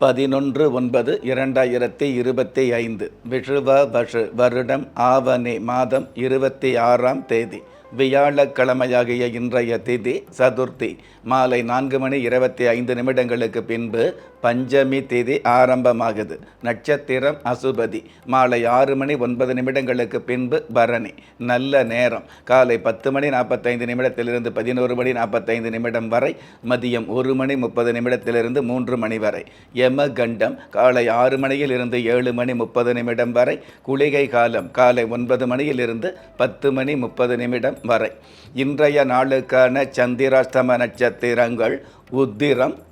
பதினொன்று ஒன்பது இரண்டாயிரத்தி இருபத்தி ஐந்து விஷுவ வஷு வருடம் ஆவணி மாதம் இருபத்தி ஆறாம் தேதி வியாழக்கிழமையாகிய இன்றைய திதி சதுர்த்தி மாலை நான்கு மணி இருபத்தி ஐந்து நிமிடங்களுக்கு பின்பு பஞ்சமி திதி ஆரம்பமாகுது. நட்சத்திரம் அசுபதி. மாலை ஆறு மணி ஒன்பது நிமிடங்களுக்கு பின்பு பரணி. நல்ல நேரம். காலை பத்து மணி நாற்பத்தைந்து நிமிடத்திலிருந்து பதினோரு மணி நாற்பத்தைந்து நிமிடம் வரை. மதியம் ஒரு மணி முப்பது நிமிடத்திலிருந்து மூன்று மணி வரை. யம கண்டம் காலை ஆறு மணியில் இருந்து ஏழு மணி முப்பது நிமிடம் வரை. குளிகை காலம். காலை ஒன்பது மணியிலிருந்து பத்து மணி முப்பது நிமிடம் வரை. இன்றைய நாளுக்கான சந்திராஷ்டம நட்சத்திரங்கள் உத்திரம்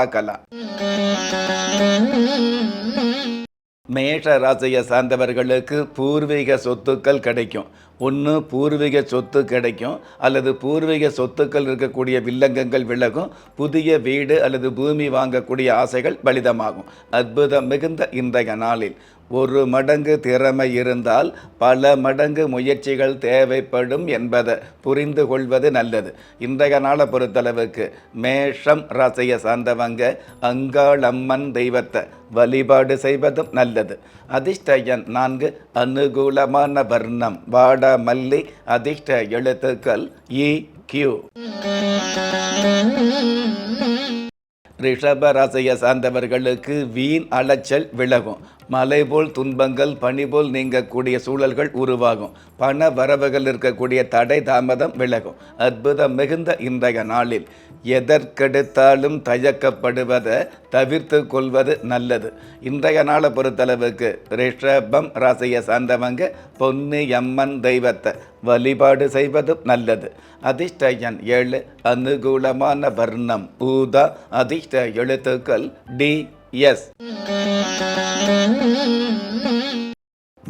பார்க்கலாம். மேஷ ராசியை சார்ந்தவர்களுக்கு பூர்வீக சொத்துக்கள் கிடைக்கும். ஒன்று பூர்வீக சொத்து கிடைக்கும் அல்லது பூர்வீக சொத்துக்கள் இருக்கக்கூடிய வில்லங்கங்கள் விலகும் புதிய வீடு அல்லது பூமி வாங்கக்கூடிய ஆசைகள் பலிதமாகும். அற்புதம் மிகுந்த இன்றைய நாளில். ஒரு மடங்கு திறமை இருந்தால் பல மடங்கு முயற்சிகள் தேவைப்படும் என்பதை புரிந்து கொள்வது நல்லது. இன்றைய நாளை பொறுத்தளவுக்கு மேஷம் ராசியை சார்ந்தவங்க அங்காளம்மன் தெய்வத்தை வழிபாடு செய்வதும் நல்லது. அதிர்ஷ்டயன் நான்கு அனுகூலமான வர்ணம் வாட மல்லி அதிர்ஷ்ட எழுத்துக்கள் இ கியூ. ரிஷப ராசியை சார்ந்தவர்களுக்கு வீண் அலைச்சல் விலகும். மலை போல் துன்பங்கள் பனி போல் நீங்கக்கூடிய சூழல்கள் உருவாகும். பண வரவுகள் இருக்கக்கூடிய தடை தாமதம் விலகும். அற்புதம் மிகுந்த இன்றைய நாளில். எதற்கெடுத்தாலும் தயக்கப்படுவதை தவிர்த்து கொள்வது நல்லது. இன்றைய நாளை பொறுத்தளவுக்கு ரிஷபம் ராசியை சார்ந்தவங்க பொன்னி அம்மன் தெய்வத்தை வழிபாடு செய்வதும் நல்லது. அதிர்ஷ்ட எண் ஏழு அனுகூலமான வர்ணம். ஊதா அதிர்ஷ்ட எழுத்துக்கள் டி எஸ்.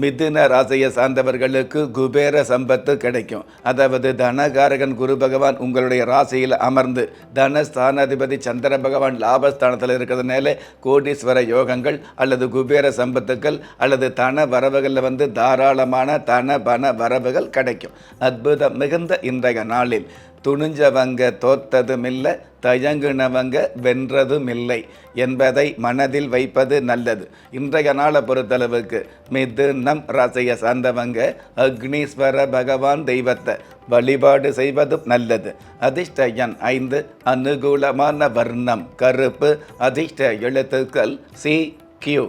மிதுன ராசியை சார்ந்தவர்களுக்கு குபேர சம்பத்து கிடைக்கும். அதாவது தனகாரகன் குரு பகவான் உங்களுடைய ராசியில் அமர்ந்து தனஸ்தானாதிபதி சந்திர பகவான் லாபஸ்தானத்தில் இருக்கிறதுனால கோடீஸ்வர யோகங்கள் அல்லது குபேர சம்பத்துக்கள் அல்லது தன வரவுகளில் வந்து தாராளமான தன பண வரவுகள் கிடைக்கும். அற்புதம் மிகுந்த இன்றைய நாளில். துணிஞ்சவங்க தோத்ததுமில்லை தயங்குனவங்க வென்றதும் இல்லை என்பதை மனதில் வைப்பது நல்லது. இன்றைய நாளை பொறுத்தளவுக்கு மிதுனம் ராசியை சார்ந்தவங்க அக்னீஸ்வர பகவான் தெய்வத்தை வழிபாடு செய்வதும் நல்லது. அதிர்ஷ்ட எண் ஐந்து அனுகூலமான வர்ணம் கருப்பு அதிர்ஷ்ட எழுத்துக்கள் சி கியூ.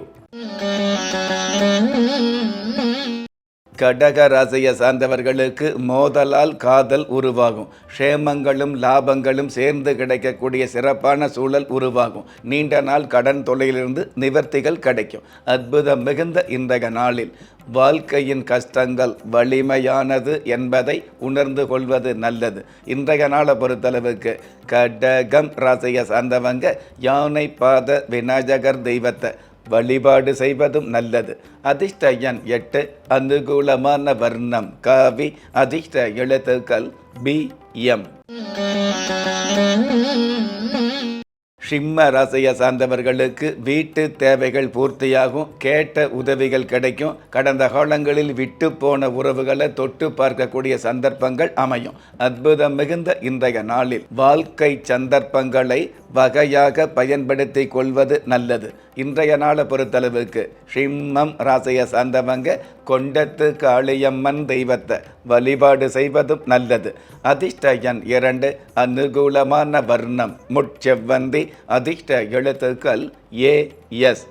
கடக ராசியை சார்ந்தவர்களுக்கு மோதலால் காதல் உருவாகும். க்ஷேமங்களும் லாபங்களும் சேர்ந்து கிடைக்கக்கூடிய சிறப்பான சூழல் உருவாகும். நீண்ட நாள் கடன் தொலையிலிருந்து நிவர்த்திகள் கிடைக்கும். அற்புதம் மிகுந்த இன்றைய நாளில் வாழ்க்கையின் கஷ்டங்கள் வலிமையானது என்பதை உணர்ந்து கொள்வது நல்லது. இன்றைய நாளை பொறுத்தளவுக்கு கடகம் ராசியை சார்ந்தவங்க யானை பாத விநாயகர் தெய்வத்தை வழிபாடு செய்வதும் நல்லது. அதிர்ஷ்ட எண் எட்டு அனுகூலமான வர்ணம். காவி அதிர்ஷ்ட எழுத்துக்கள் பி எம். சிம்ம ராசியை சார்ந்தவர்களுக்கு வீட்டு தேவைகள் பூர்த்தியாகும் கேட்ட உதவிகள் கிடைக்கும். கடந்த காலங்களில் விட்டு போன உறவுகளை தொட்டு பார்க்கக்கூடிய சந்தர்ப்பங்கள் அமையும். அற்புதம் மிகுந்த இன்றைய நாளில் வாழ்க்கை சந்தர்ப்பங்களை வகையாக பயன்படுத்தி கொள்வது நல்லது. இன்றைய நாளை பொறுத்தளவுக்கு சிம்மம் ராசியை சார்ந்தவங்க கொண்டத்து காளியம்மன் தெய்வத்தை வழிபாடு செய்வதும் நல்லது. அதிர்ஷ்ட எண் இரண்டு அனுகூலமான வர்ணம். முட்செவ்வந்தி அதிர்ஷ்ட எழுத்துக்கள் ஏ எஸ்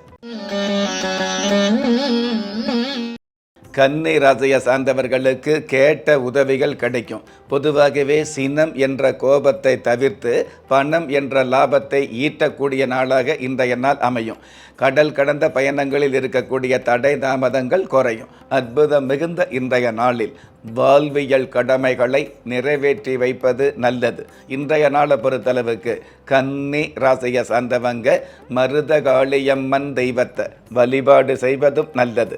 கன்னி ராசியை சார்ந்தவர்களுக்கு கேட்ட உதவிகள் கிடைக்கும். பொதுவாகவே சினம் என்ற கோபத்தை தவிர்த்து பணம் என்ற லாபத்தை ஈட்டக்கூடிய நாளாக இன்றைய நாள் அமையும். கடல் கடந்த பயணங்களில் இருக்கக்கூடிய தடை தாமதங்கள் குறையும். அற்புதம் மிகுந்த இன்றைய நாளில் வாழ்வியல் கடமைகளை நிறைவேற்றி வைப்பது நல்லது. இன்றைய நாளை பொறுத்தளவுக்கு கன்னி ராசியை சார்ந்தவங்க மருதகாளியம்மன் தெய்வத்தை வழிபாடு செய்வதும் நல்லது.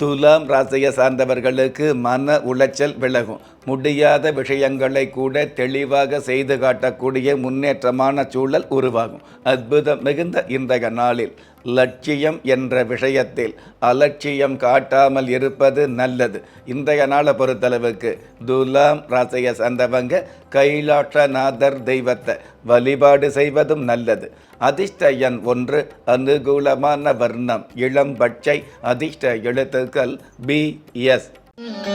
துலாம் ராசியை சார்ந்தவர்களுக்கு மன உளைச்சல் விலகும். முடியாத விஷயங்களை கூட தெளிவாக செய்து காட்டக்கூடிய முன்னேற்றமான சூழல் உருவாகும். அற்புதம் மிகுந்த இன்றைய நாளில் லட்சியம் என்ற விஷயத்தில் அலட்சியம் காட்டாமல் இருப்பது நல்லது. இன்றைய நாளை பொறுத்தளவுக்கு துலாம் ராசைய சந்தவங்க கைலாற்றநாதர் தெய்வத்தை வழிபாடு செய்வதும் நல்லது. அதிர்ஷ்ட எண் ஒன்று அனுகூலமான வர்ணம் இளம்பட்சை அதிர்ஷ்ட எழுத்துக்கள் பி எஸ் Mm-hmm.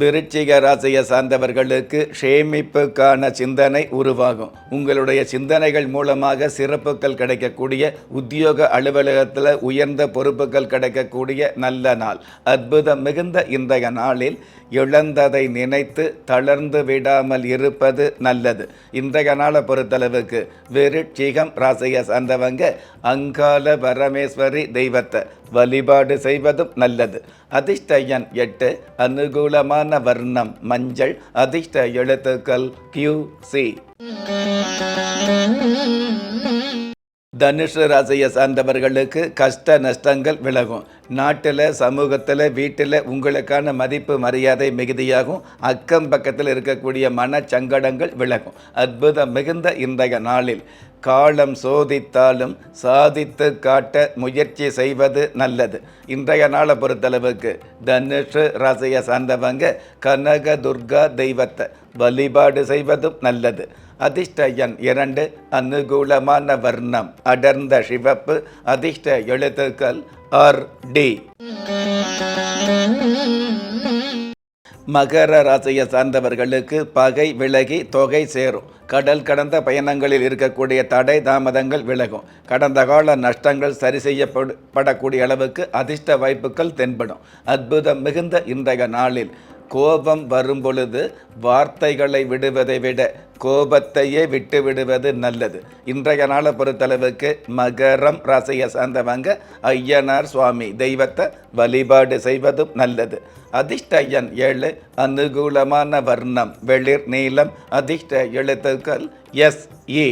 விருச்சிக ராசியை சார்ந்தவர்களுக்கு சேமிப்புக்கான சிந்தனை உருவாகும். உங்களுடைய சிந்தனைகள் மூலமாக சிறப்புகள் கிடைக்கக்கூடிய உத்தியோக அலுவலகத்தில் உயர்ந்த பொறுப்புகள் கிடைக்கக்கூடிய நல்ல நாள். அற்புதம் மிகுந்த இன்றைய நாளில் இழந்ததை நினைத்து தளர்ந்து விடாமல் இருப்பது நல்லது. இன்றைய நாளை பொறுத்தளவுக்கு விருட்சிகம் ராசியை சார்ந்தவங்க அங்கால பரமேஸ்வரி தெய்வத்தை வழிபாடு செய்வதும் நல்லது. அதிர்ஷ்ட எண் எட்டு அனுகூலமான வர்ணம் மஞ்சள் அதிர்ஷ்ட எழுத்துக்கள் கியூ சி தனுஷ ராசியை சார்ந்தவர்களுக்கு கஷ்ட நஷ்டங்கள் விலகும். நாட்டில் சமூகத்தில் வீட்டில் உங்களுக்கான மதிப்பு மரியாதை மிகுதியாகும். அக்கம் பக்கத்தில் இருக்கக்கூடிய மனச்சங்கடங்கள் விலகும். அற்புதம் மிகுந்த இன்றைய நாளில். காலம் சோதித்தாலும் சாதித்து காட்ட முயற்சி செய்வது நல்லது. இன்றைய நாளை பொறுத்தளவுக்கு தனுஷு ராசியை சார்ந்தவங்க கனக துர்கா தெய்வத்தை வழிபாடு செய்வதும் நல்லது. அதிர்ஷ்ட எண் இரண்டு அனுகூலமான வர்ணம். அடர்ந்த சிவப்பு அதிர்ஷ்ட எழுத்துக்கள் ஆர் டி. மகர ராசியை சார்ந்தவர்களுக்கு பகை விலகி தொகை சேரும். கடல் கடந்த பயணங்களில் இருக்கக்கூடிய தடை தாமதங்கள் விலகும். கடந்த கால நஷ்டங்கள் சரி செய்யப்படக்கூடிய அளவுக்கு அதிர்ஷ்ட வாய்ப்புகள் தென்படும். அற்புதம் மிகுந்த இன்றைய நாளில். கோபம் வரும் பொழுது வார்த்தைகளை விடுவதை விட கோபத்தையே விட்டு விடுவது நல்லது. இன்றைய நாளை பொறுத்தளவுக்கு மகரம் ராசியை சார்ந்தவங்க ஐயனார் சுவாமி தெய்வத்தை வழிபாடு செய்வதும் நல்லது. அதிர்ஷ்ட எண் ஏழு அனுகூலமான வர்ணம் வெளிர் நீலம் அதிர்ஷ்ட எழுத்துக்கள் எஸ் இ.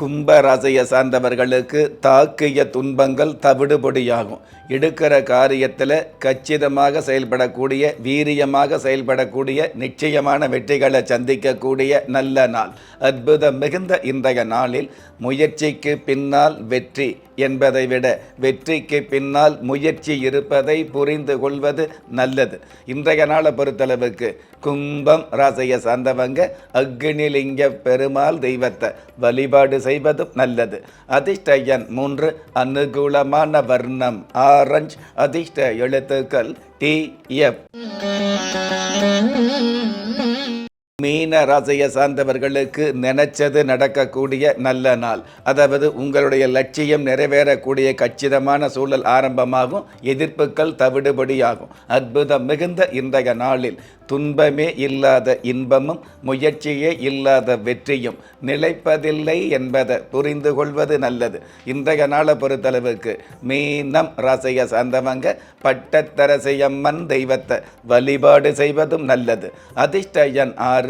கும்பராசியை சார்ந்தவர்களுக்கு தாக்கிய துன்பங்கள் தவிடுபொடியாகும். எடுக்கிற காரியத்தில் கச்சிதமாக செயல்படக்கூடிய வீரியமாக செயல்படக்கூடிய நிச்சயமான வெற்றிகளை சந்திக்கக்கூடிய நல்ல நாள். அற்புதம் மிகுந்த இன்றைய நாளில் முயற்சிக்கு பின்னால் வெற்றி. என்பதை விட வெற்றிக்கு பின்னால் முயற்சி இருப்பதை புரிந்து கொள்வது நல்லது. இன்றைய நாளை பொறுத்தளவுக்கு கும்பம் ராசியை சார்ந்தவங்க அக்னிலிங்க பெருமாள் தெய்வத்தை வழிபாடு செய்வதும் நல்லது. அதிர்ஷ்ட எண் மூன்று அனுகூலமான வர்ணம். ஆரஞ்ச் அதிர்ஷ்ட எழுத்துக்கள் டி எஃப். மீன ராசியை சார்ந்தவர்களுக்கு நினைச்சது நடக்கக்கூடிய நல்ல நாள். அதாவது உங்களுடைய லட்சியம் நிறைவேறக்கூடிய கச்சிதமான சூழல் ஆரம்பமாகும் எதிர்ப்புகள் தவிடுபடியாகும். அற்புதம் மிகுந்த இன்றைய நாளில் துன்பமே இல்லாத இன்பமும் முயற்சியே இல்லாத வெற்றியும் நிலைப்பதில்லை என்பதை புரிந்து கொள்வது நல்லது. இன்றைய நாளை பொறுத்தளவுக்கு மீனம் ராசியை சார்ந்தவங்க பட்டத்தரசியம்மன் தெய்வத்தை வழிபாடு செய்வதும் நல்லது. அதிர்ஷ்ட எண் ஆறு